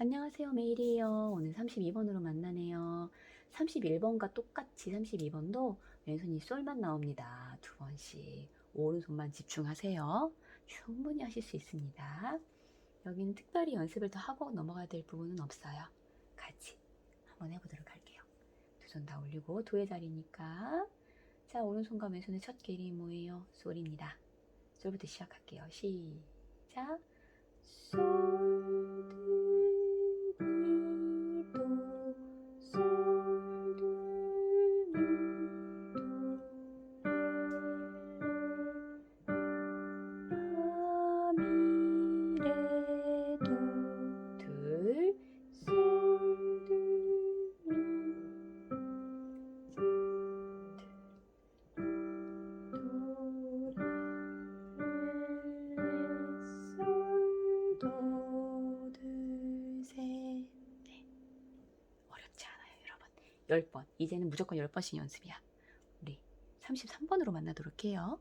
안녕하세요. 메일이에요. 오늘 32번으로 만나네요. 31번과 똑같이 32번도 왼손이 솔만 나옵니다. 두 번씩. 오른손만 집중하세요. 충분히 하실 수 있습니다. 여기는 특별히 연습을 더 하고 넘어가야 될 부분은 없어요. 같이 한번 해보도록 할게요. 두 손 다 올리고 도의 자리니까. 자, 오른손과 왼손의 첫 길이 뭐예요? 솔입니다. 솔부터 시작할게요. 시작. 솔, 10번. 이제는 무조건 10번씩 연습이야. 우리 33번으로 만나도록 해요.